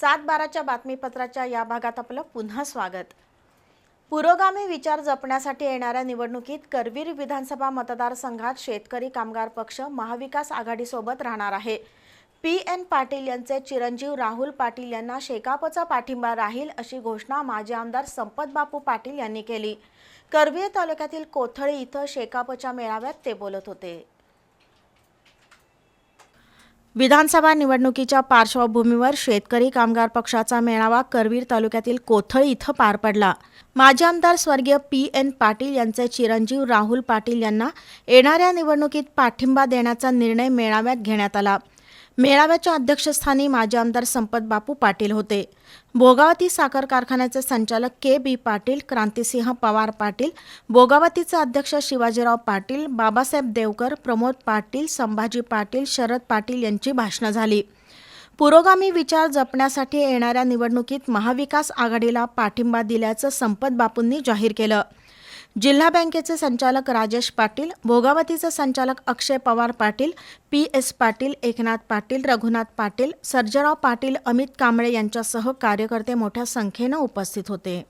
सात बाराच्या बातमीपत्राच्या या भागात आपलं पुन्हा स्वागत. पुरोगामी विचार जपण्यासाठी येणाऱ्या निवडणुकीत करवीर विधानसभा मतदारसंघात शेतकरी कामगार पक्ष महाविकास आघाडीसोबत राहणार आहे. पी एन पाटील यांचे चिरंजीव राहुल पाटील यांना शेकापचा पाठिंबा राहील अशी घोषणा माजी आमदार संपत बापू पाटील यांनी केली. करवीर तालुक्यातील कोथळी इथं शेकापच्या मेळाव्यात ते बोलत होते. विधानसभा निवडणुकीच्या पार्श्वभूमीवर शेतकरी कामगार पक्षाचा मेळावा करवीर तालुक्यातील कोथळी इथं पार पडला. माजी आमदार स्वर्गीय पी एन पाटील यांचे चिरंजीव राहुल पाटील यांना येणाऱ्या निवडणुकीत पाठिंबा देण्याचा निर्णय मेळाव्यात घेण्यात आला. मेळाव्याच्या अध्यक्षस्थानी माजी आमदार संपत बापू पाटील होते. भोगावती साखर कारखान्याचे संचालक के बी पाटील क्रांतिसिंह पवार पाटील बोगावतीचे अध्यक्ष शिवाजीराव पाटील बाबासाहेब देवकर प्रमोद पाटील संभाजी पाटील शरद पाटील यांची भाषणं झाली. पुरोगामी विचार जपण्यासाठी येणाऱ्या निवडणुकीत महाविकास आघाडीला पाठिंबा दिल्याचं संपत बापूंनी जाहीर केलं. जिल्हा बँकेचे संचालक राजेश पाटील भोगावतीचे संचालक अक्षय पवार पाटील पी एस पाटील एकनाथ पाटील रघुनाथ पाटील सर्जराव पाटील अमित कांबळे यांच्यासह कार्यकर्ते मोठ्या संख्येनं उपस्थित होते.